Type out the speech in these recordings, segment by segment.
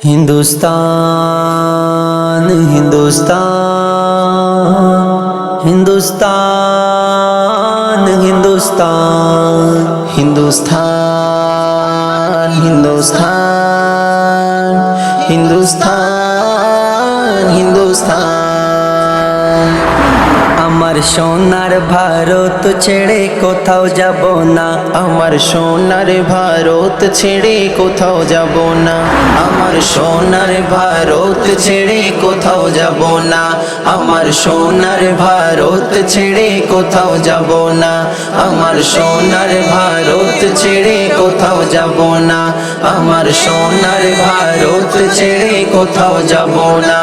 হিন্দুস্তান হিন্দুস্তান হিন্দুস্তান হিন্দুস্তান হিন্দুস্তান হিন্দুস্তান হিন্দুস্তান হিন্দুস্তান আমার সোনার ভারত ছেড়ে কোথাও যাব না। আমার সোনার ভারত ছেড়ে কোথাও যাব না। আমার সোনার ভারত ছেড়ে কোথাও যাব না। আমার সোনার ভারত ছেড়ে কোথাও যাব না। আমার সোনার ভারত ছেড়ে কোথাও যাব না। আমার সোনার ভারত ছেড়ে কোথাও যাব না।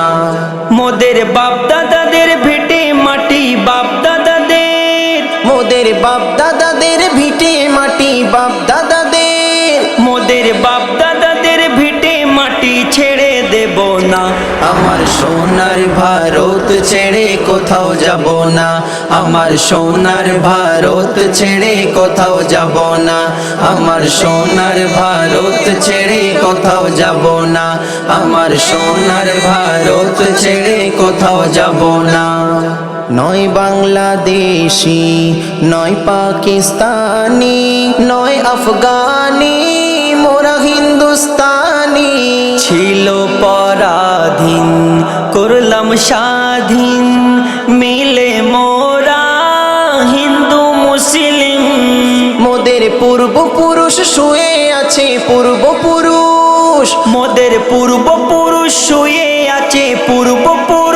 মোদের বাপ দাদাদের ভিটে বাপ না। আমার সোনার ভারত ছেড়ে কোথাও যাব না। আমার সোনার ভারত ছেড়ে কোথাও যাব না। আমার সোনার ভারত ছেড়ে কোথাও যাব না। আমার সোনার ভারত ছেড়ে কোথাও যাব না। নয় বাংলাদেশি, নয় পাকিস্তানি, নয় আফগানি, মোরা হিন্দুস্তানি। ছিল পরাধীন করলাম স্বাধীন মিলে মোরা হিন্দু মুসলিম। মোদের পূর্বপুরুষ শুয়ে আছে পূর্বপুরুষ। মোদের পূর্বপুরুষ শুয়ে আছে পূর্বপুরুষ।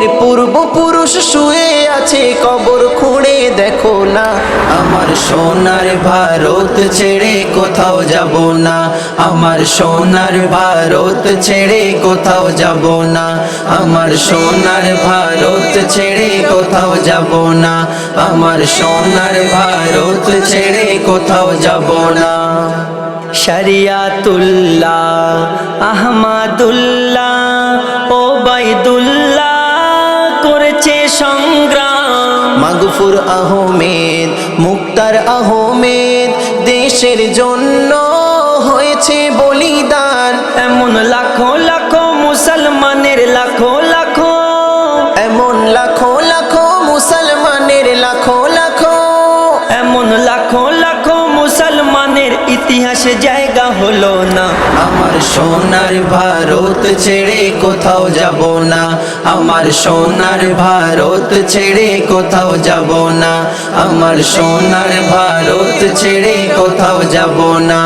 মোদের পূর্বপুরুষ শুয়ে আছে, কবর খুঁড়ে দেখো না। আমার সোনার ভারত ছেড়ে কোথাও যাব না। আমার সোনার ভারত ছেড়ে কোথাও যাব না। আমার সোনার ভারত ছেড়ে কোথাও যাব না। আমার সোনার ভারত ছেড়ে কোথাও যাব না। শরিয়াতুল্লাহ, আহমাদুল্লাহ ও বাইদুল্লাহ করেছে সংগ্রাম। মাগফুর আহমেদ মুক্তার আহমেদ দেশের জন্য হয়েছে বলিদান। এমন লাখো লাখো মুসলমানের লাখো লাখো। এমন লাখো লাখো মুসলমানের লাখো লাখো। এমন লাখো ইতিহাসে জায়গা হলো না। আমার সোনার ভারত ছেড়ে কোথাও যাব না। আমার সোনার ভারত ছেড়ে কোথাও যাব না। আমার সোনার ভারত ছেড়ে কোথাও যাব না।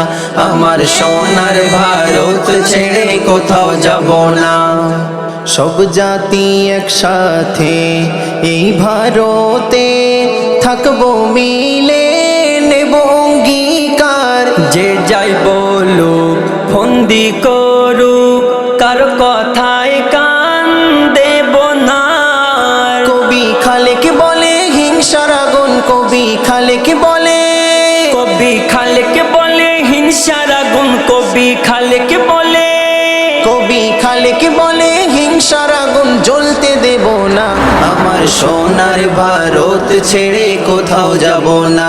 আমার সোনার ভারত ছেড়ে কোথাও যাব না। সব জাতি একসাথে এই ভারতে থাকব মিলে। ফন্দি করুক কার কথায় কান দেব না। কবি খালেক বলে হিংসার আগুন কবি খালেক বলে। কবি খালেকে বলে হিংসার আগুন কবি খালেকে বলে। কবি খালেক বলে হিংসার আগুন জ্বলতে দেব না। আমার সোনার ভারত ছেড়ে কোথাও যাব না।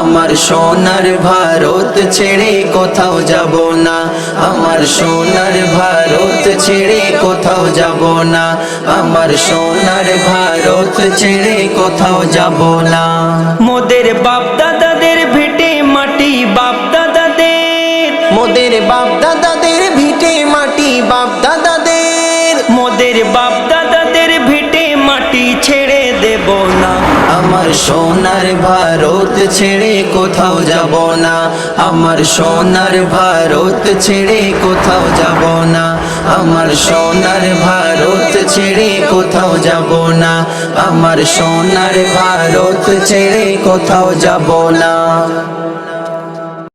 আমার সোনার ভারত ছেড়ে কোথাও যাব না। আমার সোনার ভারত ছেড়ে কোথাও যাব না। আমার সোনার ভারত ছেড়ে কোথাও যাব না। মোদের বাপ দাদাদের ভিটে মাটি ছেড়ে দেব না। আমার সোনার ভারত ছেড়ে কোথাও যাব না। আমার সোনার ভারত ছেড়ে কোথাও যাব না। আমার সোনার ভারত ছেড়ে কোথাও যাব না। আমার সোনার ভারত ছেড়ে কোথাও যাব না।